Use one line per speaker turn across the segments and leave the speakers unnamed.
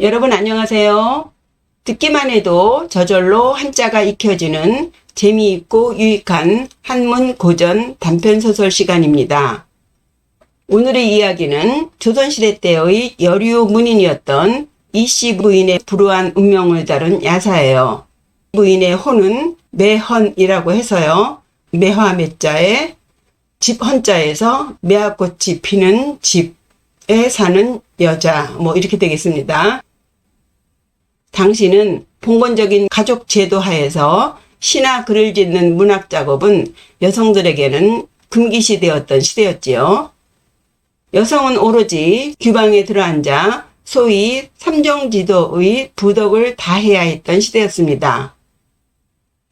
여러분 안녕하세요. 듣기만 해도 저절로 한자가 익혀지는 재미있고 유익한 한문 고전 단편 소설 시간입니다. 오늘의 이야기는 조선시대 때의 여류 문인이었던 이씨 부인의 불우한 운명을 다룬 야사예요. 부인의 호는 매헌이라고 해서요. 매화 매자에 집 헌자에서 매화꽃이 피는 집에 사는 여자 뭐 이렇게 되겠습니다. 당시는 봉건적인 가족 제도 하에서 시나 글을 짓는 문학 작업은 여성들에게는 금기시되었던 시대였지요. 여성은 오로지 규방에 들어앉아 소위 삼정지도의 부덕을 다해야 했던 시대였습니다.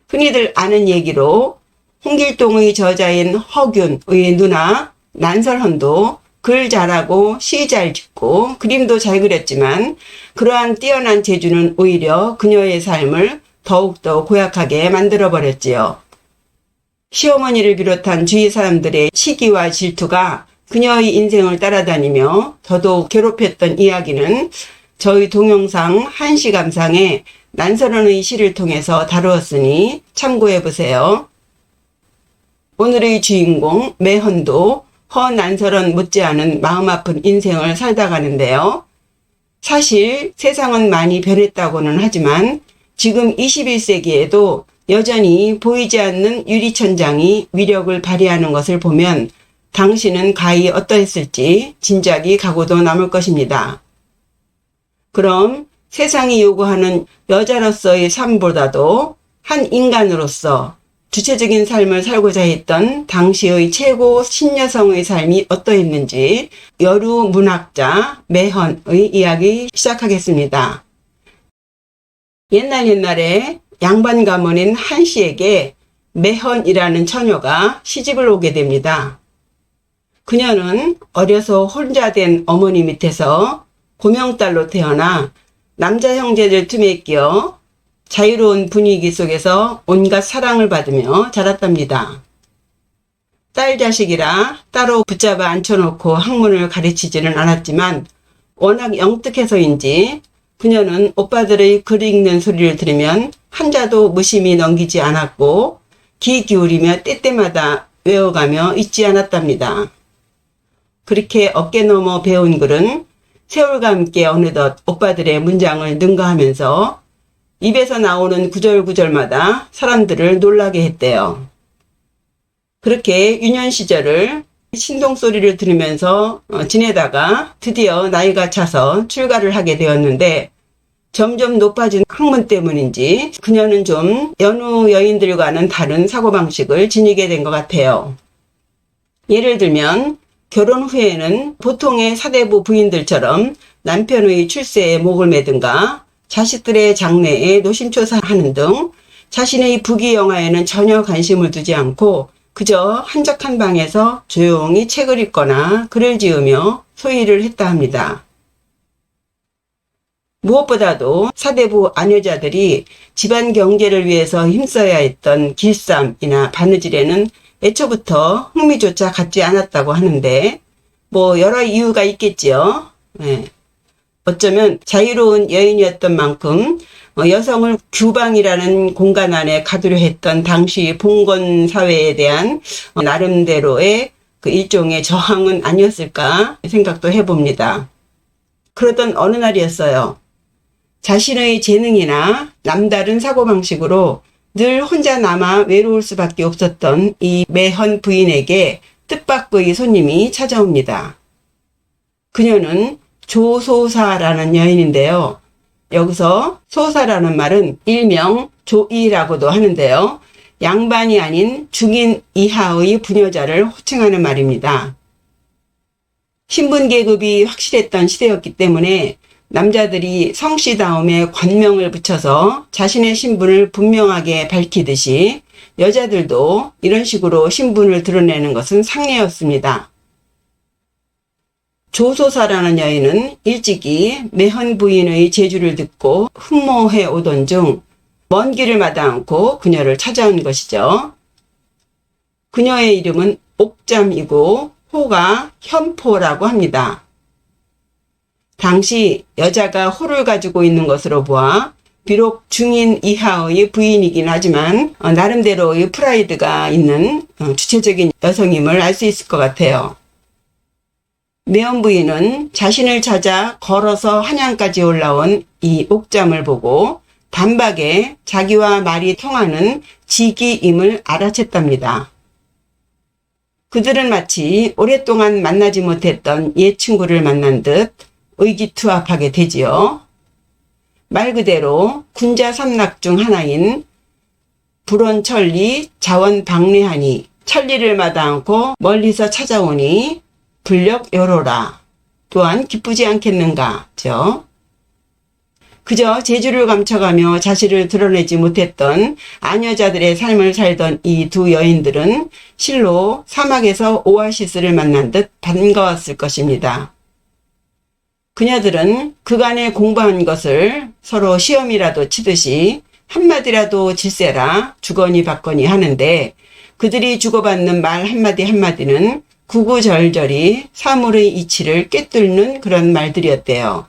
흔히들 아는 얘기로 홍길동의 저자인 허균의 누나 난설헌도 글 잘하고 시 잘 짓고 그림도 잘 그렸지만 그러한 뛰어난 재주는 오히려 그녀의 삶을 더욱더 고약하게 만들어 버렸지요. 시어머니를 비롯한 주위 사람들의 시기와 질투가 그녀의 인생을 따라다니며 더더욱 괴롭혔던 이야기는 저희 동영상 한시 감상에 난설원의 시를 통해서 다루었으니 참고해 보세요. 오늘의 주인공 매헌도 허난설원 못지않은 마음 아픈 인생을 살다 가는데요. 사실 세상은 많이 변했다고는 하지만 지금 21세기에도 여전히 보이지 않는 유리천장이 위력을 발휘하는 것을 보면 당신은 가히 어떠했을지 진작이 가고도 남을 것입니다. 그럼 세상이 요구하는 여자로서의 삶보다도 한 인간으로서 주체적인 삶을 살고자 했던 당시의 최고 신여성의 삶이 어떠했는지 여루 문학자 매헌의 이야기 시작하겠습니다. 옛날 옛날에 양반 가문인 한 씨에게 매헌이라는 처녀가 시집을 오게 됩니다. 그녀는 어려서 혼자 된 어머니 밑에서 고명딸로 태어나 남자 형제들 틈에 끼어 자유로운 분위기 속에서 온갖 사랑을 받으며 자랐답니다. 딸 자식이라 따로 붙잡아 앉혀놓고 학문을 가르치지는 않았지만 워낙 영특해서인지 그녀는 오빠들의 글 읽는 소리를 들으면 한자도 무심히 넘기지 않았고 귀 기울이며 때때마다 외워가며 잊지 않았답니다. 그렇게 어깨 넘어 배운 글은 세월과 함께 어느덧 오빠들의 문장을 능가하면서 입에서 나오는 구절구절마다 사람들을 놀라게 했대요. 그렇게 유년 시절을 신동 소리를 들으면서 어, 지내다가 드디어 나이가 차서 출가를 하게 되었는데 점점 높아진 학문 때문인지 그녀는 좀 여느 여인들과는 다른 사고방식을 지니게 된 것 같아요. 예를 들면 결혼 후에는 보통의 사대부 부인들처럼 남편의 출세에 목을 매든가 자식들의 장래에 노심초사하는 등 자신의 부귀영화에는 전혀 관심을 두지 않고 그저 한적한 방에서 조용히 책을 읽거나 글을 지으며 소일을 했다 합니다. 무엇보다도 사대부 아녀자들이 집안 경제를 위해서 힘써야 했던 길쌈이나 바느질에는 애초부터 흥미조차 갖지 않았다고 하는데 뭐 여러 이유가 있겠지요. 네. 어쩌면 자유로운 여인이었던 만큼 어, 여성을 규방이라는 공간 안에 가두려 했던 당시 봉건 사회에 대한 어, 나름대로의 그 일종의 저항은 아니었을까 생각도 해봅니다. 그러던 어느 날이었어요. 자신의 재능이나 남다른 사고방식으로 늘 혼자 남아 외로울 수밖에 없었던 이 매헌 부인에게 뜻밖의 손님이 찾아옵니다. 그녀는 조소사라는 여인인데요. 여기서 소사라는 말은 일명 조이라고도 하는데요. 양반이 아닌 중인 이하의 부녀자를 호칭하는 말입니다. 신분 계급이 확실했던 시대였기 때문에 남자들이 성씨 다음에 관명을 붙여서 자신의 신분을 분명하게 밝히듯이 여자들도 이런 식으로 신분을 드러내는 것은 상례였습니다. 조소사라는 여인은 일찍이 매헌 부인의 제주를 듣고 흠모해 오던 중 먼 길을 마다 않고 그녀를 찾아온 것이죠. 그녀의 이름은 옥잠이고 호가 현포라고 합니다. 당시 여자가 호를 가지고 있는 것으로 보아 비록 중인 이하의 부인이긴 하지만 어, 나름대로의 프라이드가 있는 어, 주체적인 여성임을 알 수 있을 것 같아요. 매연 부인은 자신을 찾아 걸어서 한양까지 올라온 이 옥잠을 보고 단박에 자기와 말이 통하는 지기임을 알아챘답니다. 그들은 마치 오랫동안 만나지 못했던 옛 친구를 만난 듯 의기투합하게 되지요. 말 그대로 군자 삼락 중 하나인 불원천리 자원방례하니 천리를 마다 않고 멀리서 찾아오니 불력 여로라. 또한 기쁘지 않겠는가. 죠. 그저 재주를 감춰가며 자신을 드러내지 못했던 아녀자들의 삶을 살던 이 두 여인들은 실로 사막에서 오아시스를 만난 듯 반가웠을 것입니다. 그녀들은 그간에 공부한 것을 서로 시험이라도 치듯이 한마디라도 질세라 주거니 받거니 하는데 그들이 주고받는 말 한마디 한마디는 구구절절이 사물의 이치를 꿰뚫는 그런 말들이었대요.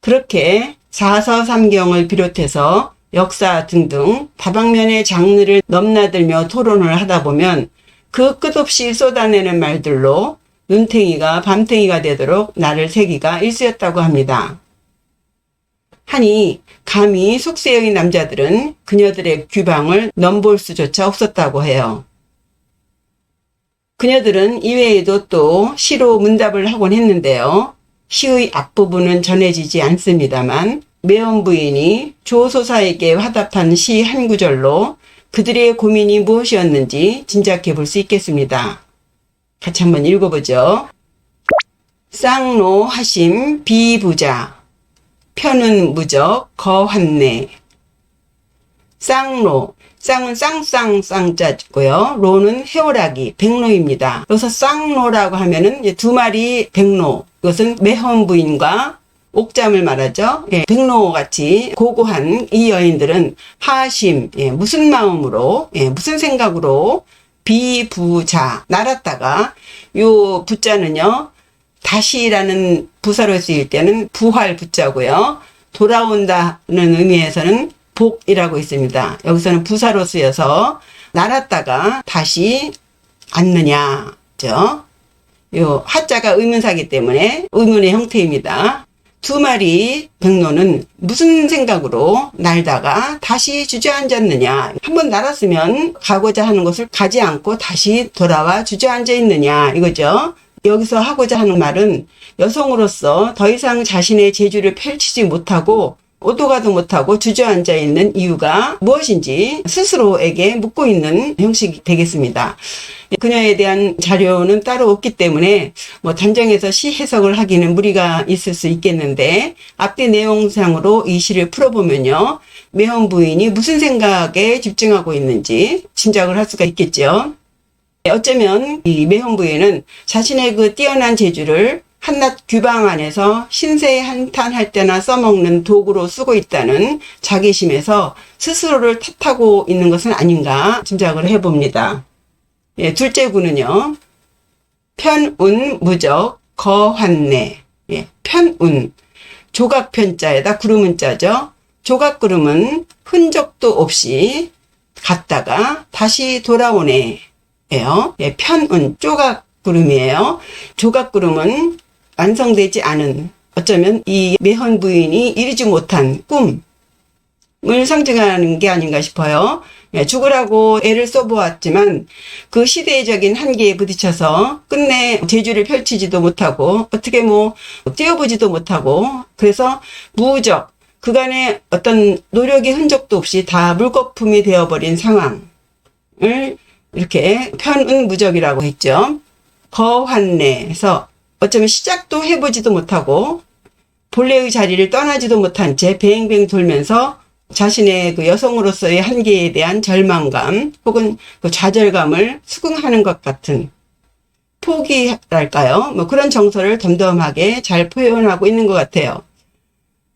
그렇게 사서 삼경을 비롯해서 역사 등등 다방면의 장르를 넘나들며 토론을 하다 보면 그 끝없이 쏟아내는 말들로 눈탱이가 밤탱이가 되도록 나를 새기가 일쑤였다고 합니다. 하니 감히 속세의 남자들은 그녀들의 규방을 넘볼 수조차 없었다고 해요. 그녀들은 이외에도 또 시로 문답을 하곤 했는데요. 시의 앞부분은 전해지지 않습니다만 매원 부인이 조소사에게 화답한 시 한 구절로 그들의 고민이 무엇이었는지 짐작해 볼 수 있겠습니다. 같이 한번 읽어보죠. 쌍로 하심 비부자 편은 무적 거환내 쌍로 쌍은 쌍쌍쌍자고요. 로는 해오라기 백로입니다. 여기서 쌍로라고 하면은 두 마리 백로 이것은 매헌 부인과 옥잠을 말하죠. 예, 백로같이 고고한 이 여인들은 하심 예, 무슨 마음으로 예, 무슨 생각으로 비부자 날았다가 요 부자는요 다시라는 부사로 쓰일 때는 부활 부자고요 돌아온다는 의미에서는 복이라고 있습니다. 여기서는 부사로 쓰여서 날았다가 다시 앉느냐, 요 하자가 의문사기 때문에 의문의 형태입니다. 두 마리 백로는 무슨 생각으로 날다가 다시 주저앉았느냐. 한번 날았으면 가고자 하는 곳을 가지 않고 다시 돌아와 주저앉아 있느냐. 이거죠. 여기서 하고자 하는 말은 여성으로서 더 이상 자신의 재주를 펼치지 못하고 오도 가도 못하고 주저앉아 있는 이유가 무엇인지 스스로에게 묻고 있는 형식이 되겠습니다. 그녀에 대한 자료는 따로 없기 때문에 뭐 단정해서 시 해석을 하기는 무리가 있을 수 있겠는데 앞뒤 내용상으로 이 시를 풀어보면요. 매헌 부인이 무슨 생각에 집중하고 있는지 짐작을 할 수가 있겠죠. 어쩌면 이 매헌 부인은 자신의 그 뛰어난 재주를 한낱 규방 안에서 신세 한탄할 때나 써먹는 도구로 쓰고 있다는 자기심에서 스스로를 탓하고 있는 것은 아닌가 짐작을 해봅니다. 예, 둘째 구는요. 편운 무적 거환내 예, 편운 조각편자에다 구름은자죠. 조각구름은 흔적도 없이 갔다가 다시 돌아오네. 예요. 예, 편운 조각구름이에요. 조각구름은 완성되지 않은 어쩌면 이 매헌 부인이 이루지 못한 꿈을 상징하는 게 아닌가 싶어요. 예, 죽으라고 애를 써보았지만 그 시대적인 한계에 부딪혀서 끝내 재주를 펼치지도 못하고 어떻게 뭐 뛰어보지도 못하고 그래서 무적 그간의 어떤 노력의 흔적도 없이 다 물거품이 되어버린 상황을 이렇게 편은무적이라고 했죠. 거환내에서 어쩌면 시작도 해보지도 못하고 본래의 자리를 떠나지도 못한 채 뱅뱅 돌면서 자신의 그 여성으로서의 한계에 대한 절망감 혹은 그 좌절감을 수긍하는 것 같은 포기랄까요? 뭐 그런 정서를 덤덤하게 잘 표현하고 있는 것 같아요.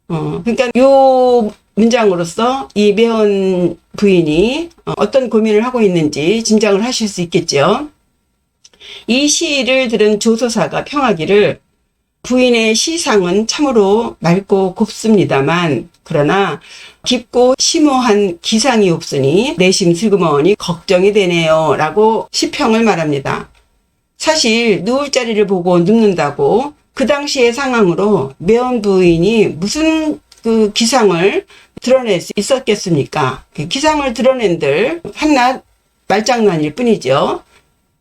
어, 그러니까 요 문장으로서 이 배운 부인이 어떤 고민을 하고 있는지 짐작을 하실 수 있겠죠. 이 시를 들은 조소사가 평하기를 부인의 시상은 참으로 맑고 곱습니다만 그러나 깊고 심오한 기상이 없으니 내심 슬그머니 걱정이 되네요 라고 시평을 말합니다. 사실 누울 자리를 보고 눕는다고 그 당시의 상황으로 매연 부인이 무슨 그 기상을 드러낼 수 있었겠습니까? 그 기상을 드러낸들 한낱 말장난일 뿐이죠.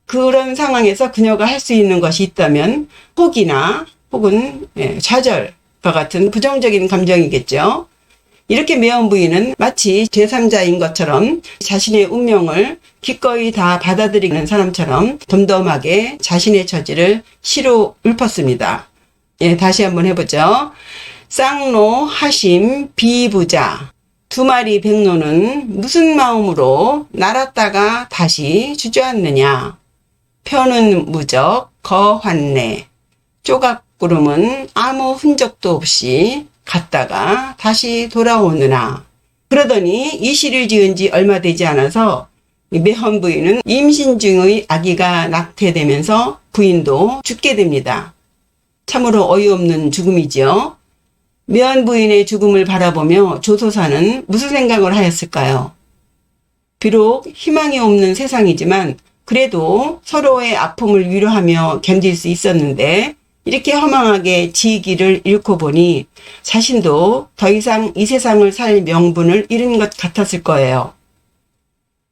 그런 상황에서 그녀가 할 수 있는 것이 있다면 혹이나 혹은 예, 좌절과 같은 부정적인 감정이겠죠. 이렇게 매연 부인은 마치 제3자인 것처럼 자신의 운명을 기꺼이 다 받아들이는 사람처럼 덤덤하게 자신의 처지를 시로 읊었습니다. 예, 다시 한번 해보죠. 쌍로 하심 비부자 두 마리 백로는 무슨 마음으로 날았다가 다시 주저앉느냐 표는 무적 거환내 쪼각구름은 아무 흔적도 없이 갔다가 다시 돌아오느나 그러더니 이 시를 지은 지 얼마 되지 않아서 이 매헌 부인은 임신 중의 아기가 낙태되면서 부인도 죽게 됩니다. 참으로 어이없는 죽음이지요. 매헌 부인의 죽음을 바라보며 조소사는 무슨 생각을 하였을까요? 비록 희망이 없는 세상이지만 그래도 서로의 아픔을 위로하며 견딜 수 있었는데 이렇게 허망하게 지기를 잃고 보니 자신도 더 이상 이 세상을 살 명분을 잃은 것 같았을 거예요.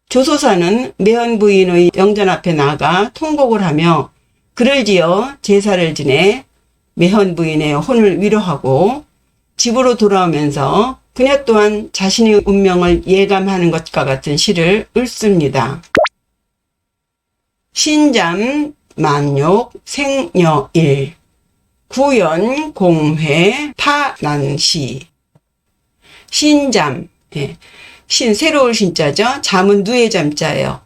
조소사는 매연 부인의 영전 앞에 나가 통곡을 하며 글을 지어 제사를 지내 매헌 부인의 혼을 위로하고 집으로 돌아오면서 그녀 또한 자신의 운명을 예감하는 것과 같은 시를 읊습니다. 신잠 만욕 생녀일 구연 공회 타난시 신잠 예. 신 새로울 신자죠. 잠은 누의 잠자예요.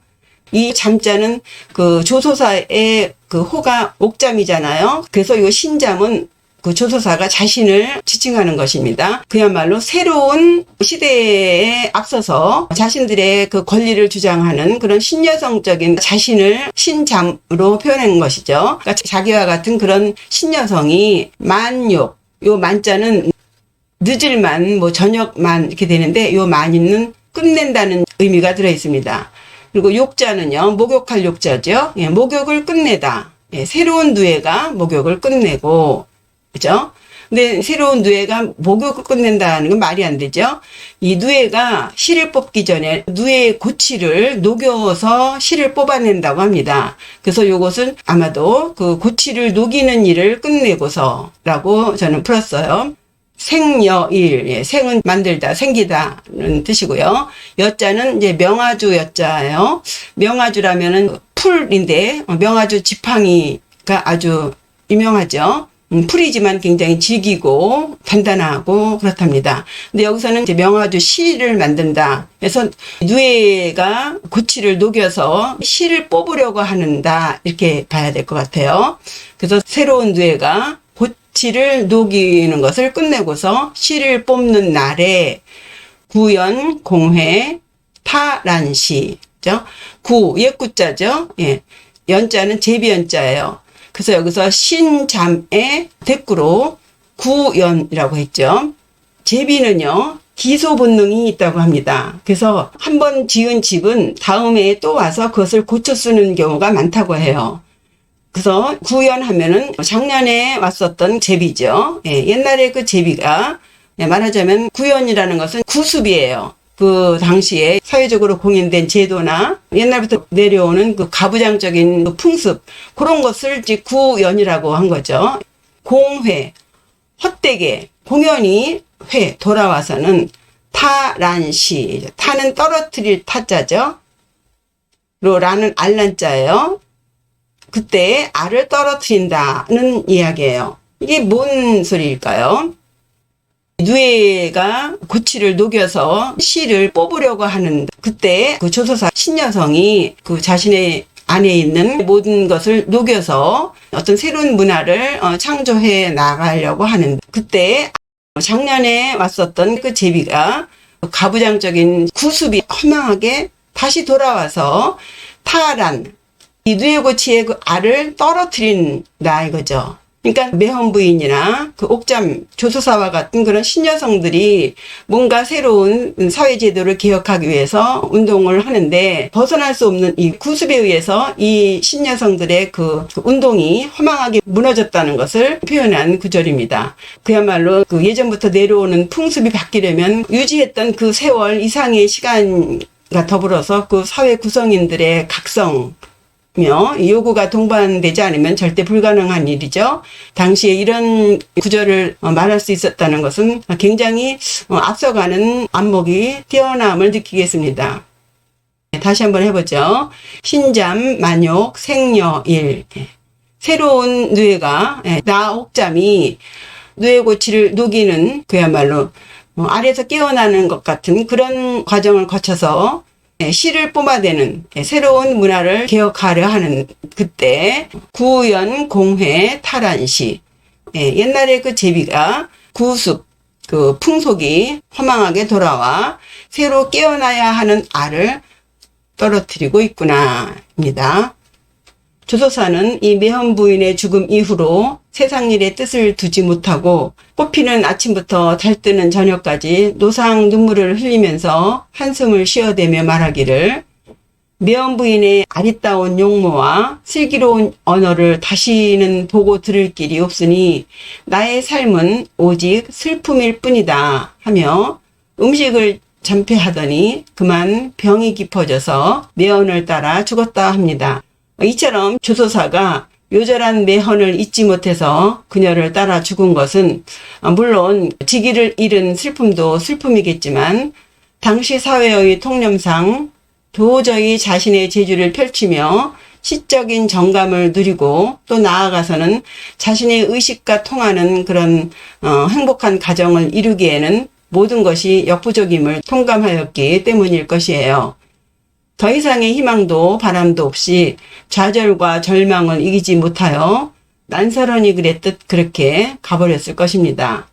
이 잠자는 그 조소사의 그 호가 옥잠이잖아요. 그래서 이 신잠은 그 조소사가 자신을 지칭하는 것입니다. 그야말로 새로운 시대에 앞서서 자신들의 그 권리를 주장하는 그런 신여성적인 자신을 신잠으로 표현한 것이죠. 그러니까 자기와 같은 그런 신여성이 만욕, 요 만자는 늦을만, 뭐 저녁만 이렇게 되는데 요 만이는 끝낸다는 의미가 들어 있습니다. 그리고 욕자는요, 목욕할 욕자죠. 예, 목욕을 끝내다. 예, 새로운 누에가 목욕을 끝내고, 그죠? 근데 새로운 누에가 목욕을 끝낸다는 건 말이 안 되죠. 이 누에가 실을 뽑기 전에 누에의 고치를 녹여서 실을 뽑아낸다고 합니다. 그래서 이것은 아마도 그 고치를 녹이는 일을 끝내고서라고 저는 풀었어요. 생여일, 예, 생은 만들다, 생기다는 뜻이고요. 여자는 이제 명아주 여자예요. 명아주라면은 풀인데 어, 명아주 지팡이가 아주 유명하죠. 음, 풀이지만 굉장히 질기고 단단하고 그렇답니다. 근데 여기서는 이제 명아주 실을 만든다. 그래서 누에가 고치를 녹여서 실을 뽑으려고 하는다. 이렇게 봐야 될 것 같아요. 그래서 새로운 누에가 고치를 녹이는 것을 끝내고서 실을 뽑는 날에 구연 공회 타란시 죠 구 옛구자죠. 예. 연자는 제비연자예요. 그래서 여기서 신잠의 대꾸로 구연이라고 했죠. 제비는요, 기소 본능이 있다고 합니다. 그래서 한 번 지은 집은 다음에 또 와서 그것을 고쳐 쓰는 경우가 많다고 해요. 그래서 구연하면은 작년에 왔었던 제비죠. 예, 옛날에 그 제비가 예, 말하자면 구연이라는 것은 구습이에요. 그 당시에 사회적으로 공인된 제도나 옛날부터 내려오는 그 가부장적인 그 풍습 그런 것을 이제 구연이라고 한 거죠. 공회 헛되게 공연이 회 돌아와서는 타란시 타는 떨어뜨릴 타자죠. 로 라는 알란자예요. 그때 알을 떨어뜨린다는 이야기예요. 이게 뭔 소리일까요? 누에가 고치를 녹여서 씨를 뽑으려고 하는 그때 그 조소사 신여성이 그 자신의 안에 있는 모든 것을 녹여서 어떤 새로운 문화를 어, 창조해 나가려고 하는 그때 작년에 왔었던 그 제비가 가부장적인 구습이 허망하게 다시 돌아와서 타란 이 누에고치의 그 알을 떨어뜨린다 이거죠. 그러니까 매헌 부인이나 그 옥잠 조수사와 같은 그런 신여성들이 뭔가 새로운 사회 제도를 개혁하기 위해서 운동을 하는데 벗어날 수 없는 이 구습에 의해서 이 신여성들의 그, 그 운동이 허망하게 무너졌다는 것을 표현한 구절입니다. 그야말로 그 예전부터 내려오는 풍습이 바뀌려면 유지했던 그 세월 이상의 시간 과 더불어서 그 사회 구성인들의 각성 며 요구가 동반되지 않으면 절대 불가능한 일이죠. 당시에 이런 구절을 어, 말할 수 있었다는 것은 굉장히 어, 앞서가는 안목이 뛰어남을 느끼겠습니다. 다시 한번 해보죠. 신잠, 만욕, 생녀일. 예. 새로운 뇌가, 예, 나옥잠이 뇌 고치를 녹이는 그야말로 어, 아래에서 깨어나는 것 같은 그런 과정을 거쳐서 예, 시를 뿜어대는 예, 새로운 문화를 개혁하려 하는 그때 구연 공회 탈환시 예, 옛날에 그 제비가 구습 그 풍속이 허망하게 돌아와 새로 깨어나야 하는 알을 떨어뜨리고 있구나입니다. 조소사는 이 매헌 부인의 죽음 이후로 세상 일에 뜻을 두지 못하고 꽃피는 아침부터 달뜨는 저녁까지 노상 눈물을 흘리면서 한숨을 쉬어대며 말하기를 매헌 부인의 아리따운 용모와 슬기로운 언어를 다시는 보고 들을 길이 없으니 나의 삶은 오직 슬픔일 뿐이다 하며 음식을 잠패하더니 그만 병이 깊어져서 매언을 따라 죽었다 합니다. 이처럼 조소사가 요절한 매헌을 잊지 못해서 그녀를 따라 죽은 것은 물론 지기를 잃은 슬픔도 슬픔이겠지만 당시 사회의 통념상 도저히 자신의 재주를 펼치며 시적인 정감을 누리고 또 나아가서는 자신의 의식과 통하는 그런 어, 행복한 가정을 이루기에는 모든 것이 역부족임을 통감하였기 때문일 것이에요. 더 이상의 희망도 바람도 없이 좌절과 절망을 이기지 못하여 난사런이 그랬듯 그렇게 가버렸을 것입니다.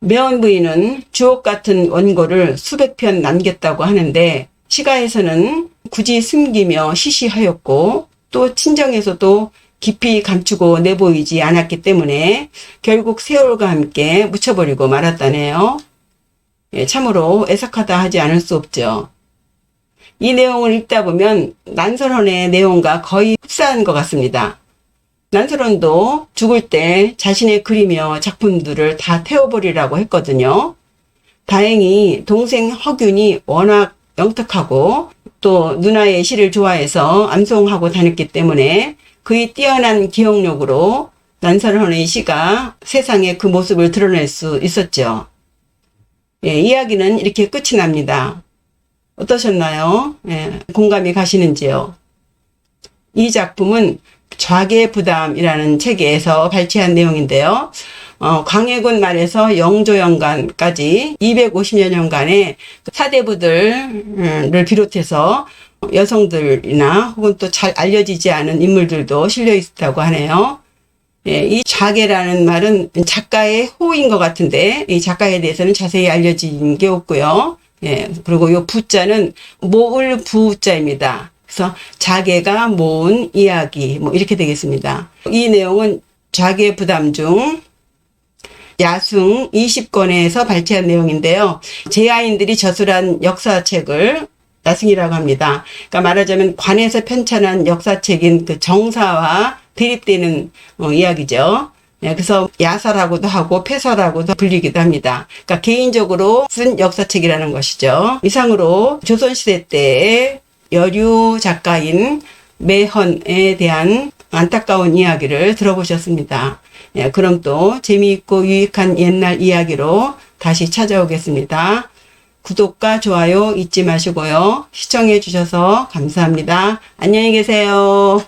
매원 부인은 주옥 같은 원고를 수백 편 남겼다고 하는데 시가에서는 굳이 숨기며 시시하였고 또 친정에서도 깊이 감추고 내보이지 않았기 때문에 결국 세월과 함께 묻혀버리고 말았다네요. 예, 참으로 애석하다 하지 않을 수 없죠. 이 내용을 읽다 보면 난설원의 내용과 거의 흡사한 것 같습니다. 난설원도 죽을 때 자신의 그리며 작품들을 다 태워버리라고 했거든요. 다행히 동생 허균이 워낙 영특하고 또 누나의 시를 좋아해서 암송하고 다녔기 때문에 그의 뛰어난 기억력으로 난설원의 시가 세상에 그 모습을 드러낼 수 있었죠. 예, 이야기는 이렇게 끝이 납니다. 어떠셨나요? 예, 공감이 가시는지요? 이 작품은 좌계 부담이라는 책에서 발췌한 내용인데요. 어, 광해군 말에서 영조연간까지 250여 년간의 사대부들을 비롯해서 여성들이나 혹은 또 잘 알려지지 않은 인물들도 실려 있다고 하네요. 예, 이 자계라는 말은 작가의 호인 것 같은데 이 작가에 대해서는 자세히 알려진 게 없고요. 예, 그리고 요 부자는 모을 부자입니다. 그래서 자계가 모은 이야기 뭐 이렇게 되겠습니다. 이 내용은 자계 부담 중 야승 20권에서 발췌한 내용인데요. 제아인들이 저술한 역사책을 야승이라고 합니다. 그러니까 말하자면 관에서 편찬한 역사책인 그 정사와 대립되는 어, 이야기죠. 네, 그래서 야사라고도 하고 폐사라고도 불리기도 합니다. 그러니까 개인적으로 쓴 역사책이라는 것이죠. 이상으로 조선시대 때의 여류 작가인 매헌에 대한 안타까운 이야기를 들어보셨습니다. 예, 그럼 또 재미있고 유익한 옛날 이야기로 다시 찾아오겠습니다. 구독과 좋아요 잊지 마시고요. 시청해 주셔서 감사합니다. 안녕히 계세요.